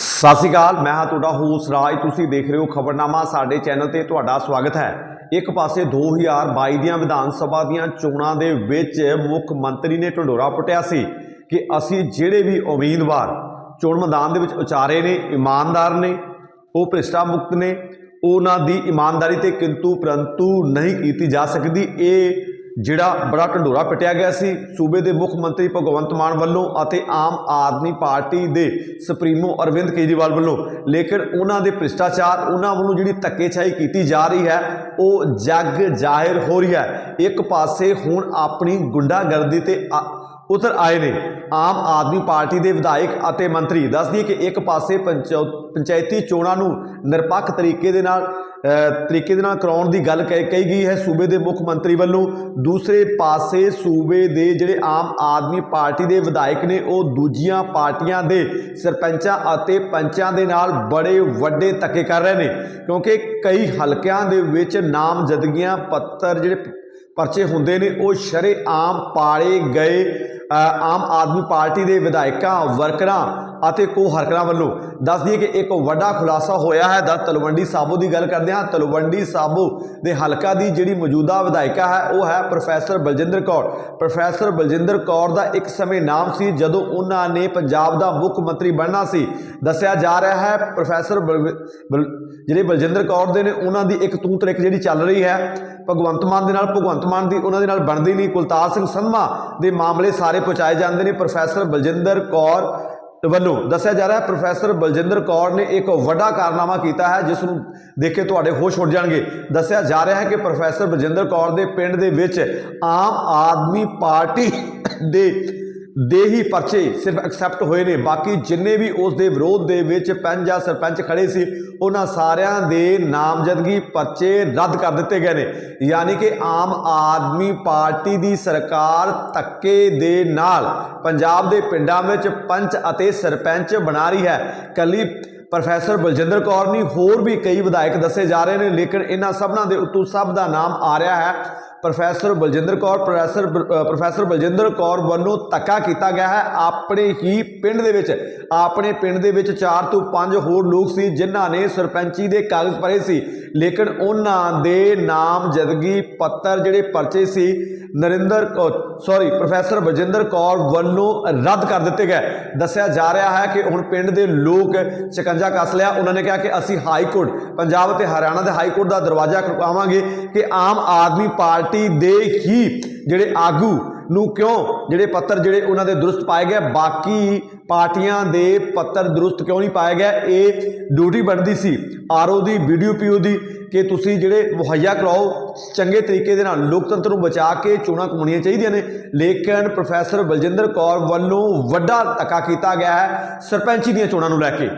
ਸਤਿ ਸ਼੍ਰੀ ਅਕਾਲ, ਮੈਂ ਹਾਂ ਤੁਹਾਡਾ ਹੋਸਟ ਰਾਜ। ਤੁਸੀਂ ਦੇਖ ਰਹੇ ਹੋ ਖਬਰਨਾਮਾ, ਸਾਡੇ ਚੈਨਲ ਤੇ ਤੁਹਾਡਾ ਸਵਾਗਤ ਹੈ। ਇੱਕ ਪਾਸੇ 2022 ਦੀਆਂ ਵਿਧਾਨ ਸਭਾ ਦੀਆਂ ਚੋਣਾਂ ਦੇ ਵਿੱਚ ਮੁੱਖ ਮੰਤਰੀ ਨੇ ਢੰਡੋਰਾ ਪੁੱਟਿਆ ਸੀ ਕਿ ਅਸੀਂ ਜਿਹੜੇ ਵੀ ਉਮੀਦਵਾਰ ਚੋਣ ਮੈਦਾਨ ਦੇ ਵਿੱਚ ਉਚਾਰੇ ਨੇ, ਇਮਾਨਦਾਰ ਨੇ, ਉਹ ਭ੍ਰਿਸ਼ਟਾ ਮੁਕਤ ਨੇ, ਉਹਨਾਂ ਦੀ ਇਮਾਨਦਾਰੀ ਤੇ ਕਿੰਤੂ ਪਰੰਤੂ ਨਹੀਂ ਕੀਤੀ ਜਾ ਸਕਦੀ। ਇਹ ਜਿਹੜਾ ਬੜਾ ਢੰਡੋਰਾ ਪਿਟਿਆ ਗਿਆ ਸੀ, ਸੂਬੇ ਦੇ ਮੁੱਖ ਮੰਤਰੀ ਭਗਵੰਤ ਮਾਨ ਵੱਲੋਂ ਅਤੇ ਆਮ ਆਦਮੀ ਪਾਰਟੀ ਦੇ ਸੁਪਰੀਮੋ ਅਰਵਿੰਦ ਕੇਜਰੀਵਾਲ ਵੱਲੋਂ, ਲੇਕਿਨ ਉਹਨਾਂ ਦੇ ਭ੍ਰਿਸ਼ਟਾਚਾਰ, ਉਹਨਾਂ ਵੱਲੋਂ ਜਿਹੜੀ ਧੱਕੇਸ਼ਾਹੀ ਕੀਤੀ ਜਾ ਰਹੀ ਹੈ, ਉਹ ਜੱਗ ਜ਼ਾਹਿਰ ਹੋ ਰਹੀ ਹੈ। ਇੱਕ ਪਾਸੇ ਹੁਣ ਆਪਣੀ ਗੁੰਡਾਗਰਦੀ ਤੇ ਆ- ਉਤਰ ਆਏ ਨੇ। ਆਮ ਆਦਮੀ ਪਾਰਟੀ ਦੇ ਵਿਧਾਇਕ ਅਤੇ ਮੰਤਰੀ ਦੱਸਦੀ ਕਿ ਇੱਕ ਪਾਸੇ ਪੰਚੋ- ਪੰਚਾਇਤੀ ਚੋਣਾਂ ਨੂੰ ਨਿਰਪੱਖ ਤਰੀਕੇ ਦੇ ਨਾਲ ਤਰੀਕੇ ਦੇ ਨਾਲ ਕਰਾਉਣ ਦੀ ਗੱਲ ਕਹੀ ਕਹੀ ਗਈ ਹੈ ਸੂਬੇ ਦੇ ਮੁੱਖ ਮੰਤਰੀ ਵੱਲੋਂ। ਦੂਸਰੇ ਪਾਸੇ ਸੂਬੇ ਦੇ ਜਿਹੜੇ ਆਮ ਆਦਮੀ ਪਾਰਟੀ ਦੇ ਵਿਧਾਇਕ ਨੇ, ਉਹ ਦੂਜੀਆਂ ਪਾਰਟੀਆਂ ਦੇ ਸਰਪੰਚਾਂ ਅਤੇ ਪੰਚਾਂ ਦੇ ਨਾਲ ਬੜੇ ਵੱਡੇ ਧੱਕੇ ਕਰ ਰਹੇ ਨੇ। ਕਿਉਂਕਿ ਕਈ ਹਲਕਿਆਂ ਦੇ ਵਿੱਚ ਨਾਮਜ਼ਦਗੀਆਂ ਪੱਤਰ ਜਿਹੜੇ ਪਰਚੇ ਹੁੰਦੇ ਨੇ, ਉਹ ਸ਼ਰੇਆਮ ਪਾੜੇ ਗਏ ਆਮ ਆਦਮੀ ਪਾਰਟੀ ਦੇ ਵਿਧਾਇਕਾਂ ਵਰਕਰਾਂ ਅਤੇ ਕੋ ਹਰਕਰਾਂ ਵੱਲੋਂ ਦੱਸ ਦਈਏ ਕਿ ਇੱਕ ਵੱਡਾ ਖੁਲਾਸਾ ਹੋਇਆ ਹੈ। ਦਾ ਤਲਵੰਡੀ ਸਾਬੋ ਦੀ ਗੱਲ ਕਰਦੇ ਹਾਂ। ਤਲਵੰਡੀ ਸਾਬੋ ਦੇ ਹਲਕਾ ਦੀ ਜਿਹੜੀ ਮੌਜੂਦਾ ਵਿਧਾਇਕਾ ਹੈ, ਉਹ ਹੈ ਪ੍ਰੋਫੈਸਰ ਬਲਜਿੰਦਰ ਕੌਰ। ਪ੍ਰੋਫੈਸਰ ਬਲਜਿੰਦਰ ਕੌਰ ਦਾ ਇੱਕ ਸਮੇਂ ਨਾਮ ਸੀ, ਜਦੋਂ ਉਹਨਾਂ ਨੇ ਪੰਜਾਬ ਦਾ ਮੁੱਖ ਮੰਤਰੀ ਬਣਨਾ ਸੀ। ਦੱਸਿਆ ਜਾ ਰਿਹਾ ਹੈ, ਪ੍ਰੋਫੈਸਰ ਬਲਵ- ਬਲ- ਜਿਹੜੇ ਬਲਜਿੰਦਰ ਕੌਰ ਦੇ ਨੇ, ਉਹਨਾਂ ਦੀ ਇੱਕ ਤੂੰ ਤਰੀਕ ਜਿਹੜੀ ਚੱਲ ਰਹੀ ਹੈ, ਭਗਵੰਤ ਮਾਨ ਦੇ ਨਾਲ, ਭਗਵੰਤ ਮਾਨ ਦੀ ਉਹਨਾਂ ਦੇ ਨਾਲ ਬਣਦੀ ਨਹੀਂ। ਕੁਲਤਾਰ ਸਿੰਘ ਸੰਧਮਾ ਦੇ ਮਾਮਲੇ ਸਾਰੇ ਪਹੁੰਚਾਏ ਜਾਂਦੇ ਨੇ। ਪ੍ਰੋਫੈਸਰ ਬਲਜਿੰਦਰ ਕੌਰ ਵੱਲੋਂ ਦੱਸਿਆ ਜਾ ਰਿਹਾ ਹੈ, ਪ੍ਰੋਫੈਸਰ ਬਲਜਿੰਦਰ ਕੌਰ ਨੇ ਇੱਕ ਵੱਡਾ ਕਾਰਨਾਮਾ ਕੀਤਾ ਹੈ, ਜਿਸ ਨੂੰ ਦੇਖ ਕੇ ਤੁਹਾਡੇ ਹੋਸ਼ ਉੱਡ ਜਾਣਗੇ। ਦੱਸਿਆ ਜਾ ਰਿਹਾ ਹੈ ਕਿ ਪ੍ਰੋਫੈਸਰ ਬਲਜਿੰਦਰ ਕੌਰ ਦੇ ਪਿੰਡ ਦੇ ਵਿੱਚ ਆਮ ਆਦਮੀ ਪਾਰਟੀ ਦੇ ਦੇ ਹੀ ਪਰਚੇ ਸਿਰਫ ਐਕਸੈਪਟ ਹੋਏ ਨੇ। ਬਾਕੀ ਜਿੰਨੇ ਵੀ ਉਸ ਦੇ ਵਿਰੋਧ ਦੇ ਵਿੱਚ ਪੰਜ ਜਾਂ ਸਰਪੰਚ ਖੜੇ ਸੀ, ਉਹਨਾਂ ਸਾਰਿਆਂ ਦੇ ਨਾਮਜ਼ਦਗੀ ਪਰਚੇ ਰੱਦ ਕਰ ਦਿੱਤੇ ਗਏ ਨੇ। ਯਾਨੀ ਕਿ ਆਮ ਆਦਮੀ ਪਾਰਟੀ ਦੀ ਸਰਕਾਰ ਧੱਕੇ ਦੇ ਨਾਲ ਪੰਜਾਬ ਦੇ ਪਿੰਡਾਂ ਵਿੱਚ ਪੰਚ ਅਤੇ ਸਰਪੰਚ ਬਣਾ ਰਹੀ ਹੈ। ਕੱਲੀ ਪ੍ਰੋਫੈਸਰ ਬਲਜਿੰਦਰ ਕੌਰ ਨਹੀਂ, ਹੋਰ ਵੀ ਕਈ ਵਿਧਾਇਕ ਦੱਸੇ ਜਾ ਰਹੇ ਨੇ, ਲੇਕਿਨ ਇਹਨਾਂ ਸਭਨਾਂ ਦੇ ਉੱਤੋਂ ਸਭ ਦਾ ਨਾਮ ਆ ਰਿਹਾ ਹੈ। ਪ੍ਰੋਫੈਸਰ ਬਲਜਿੰਦਰ ਕੌਰ, ਪ੍ਰੋਫੈਸਰ ਬ- ਪ੍ਰੋਫੈਸਰ ਬਲਜਿੰਦਰ ਕੌਰ ਵੱਲੋਂ ਧੱਕਾ ਕੀਤਾ ਗਿਆ ਹੈ। ਆਪਣੇ ਹੀ ਪਿੰਡ ਦੇ ਵਿੱਚ, ਆਪਣੇ ਪਿੰਡ ਦੇ ਵਿੱਚ 4 ਤੋਂ 5 ਹੋਰ ਲੋਕ ਸੀ, ਜਿਨ੍ਹਾਂ ਨੇ ਸਰਪੰਚੀ ਦੇ ਕਾਗਜ਼ ਭਰੇ ਸੀ। ਲੇਕਿਨ ਉਹਨਾਂ ਦੇ ਨਾਮਜ਼ਦਗੀ ਪੱਤਰ ਜਿਹੜੇ ਪਰਚੇ ਸੀ, ਨਰਿੰਦਰ ਸੌਰੀ ਪ੍ਰੋਫੈਸਰ ਬਲਜਿੰਦਰ ਕੌਰ ਵੱਲੋਂ ਰੱਦ ਕਰ ਦਿੱਤੇ ਗਏ। ਦੱਸਿਆ ਜਾ ਰਿਹਾ ਹੈ ਕਿ ਹੁਣ ਪਿੰਡ ਦੇ ਲੋਕ ਸ਼ਿਕੰਜਾ ਕੱਸ ਲਿਆ। ਉਹਨਾਂ ਨੇ ਕਿਹਾ ਕਿ ਅਸੀਂ ਹਾਈ ਕੋਰਟ, ਪੰਜਾਬ ਅਤੇ ਹਰਿਆਣਾ ਦੇ ਹਾਈ ਕੋਰਟ ਦਾ ਦਰਵਾਜ਼ਾ ਖੜਕਾਵਾਂਗੇ ਕਿ ਆਮ ਆਦਮੀ ਪਾਰਟੀ ਪਾਰਟੀ ਦੇ ਹੀ ਜਿਹੜੇ ਆਗੂ ਨੂੰ ਕਿਉਂ ਜਿਹੜੇ ਪੱਤਰ ਜਿਹੜੇ ਉਹਨਾਂ ਦੇ ਦਰੁਸਤ ਪਾਏ ਗਏ, ਬਾਕੀ ਪਾਰਟੀਆਂ ਦੇ ਪੱਤਰ ਦਰੁਸਤ ਕਿਉਂ ਨਹੀਂ ਪਾਏ ਗਏ? ਇਹ ਡਿਊਟੀ ਬਣਦੀ ਸੀ ਆਰਓ ਦੀ ਬੀਡੀਓਪੀਓ ਦੀ ਕਿ ਤੁਸੀਂ ਜਿਹੜੇ ਮੁਹੱਈਆ ਕਰਾਓ, ਚੰਗੇ ਤਰੀਕੇ ਦੇ ਨਾਲ ਲੋਕਤੰਤਰ ਨੂੰ ਬਚਾ ਕੇ ਚੋਣਾਂ ਕਮਾਉਣੀਆਂ ਚਾਹੀਦੀਆਂ ਨੇ। ਲੇਕਿਨ ਪ੍ਰੋਫੈਸਰ ਬਲਜਿੰਦਰ ਕੌਰ ਵੱਲੋਂ ਵੱਡਾ ਧੱਕਾ ਕੀਤਾ ਗਿਆ ਹੈ ਸਰਪੰਚੀ ਦੀਆਂ ਚੋਣਾਂ ਨੂੰ ਲੈ ਕੇ।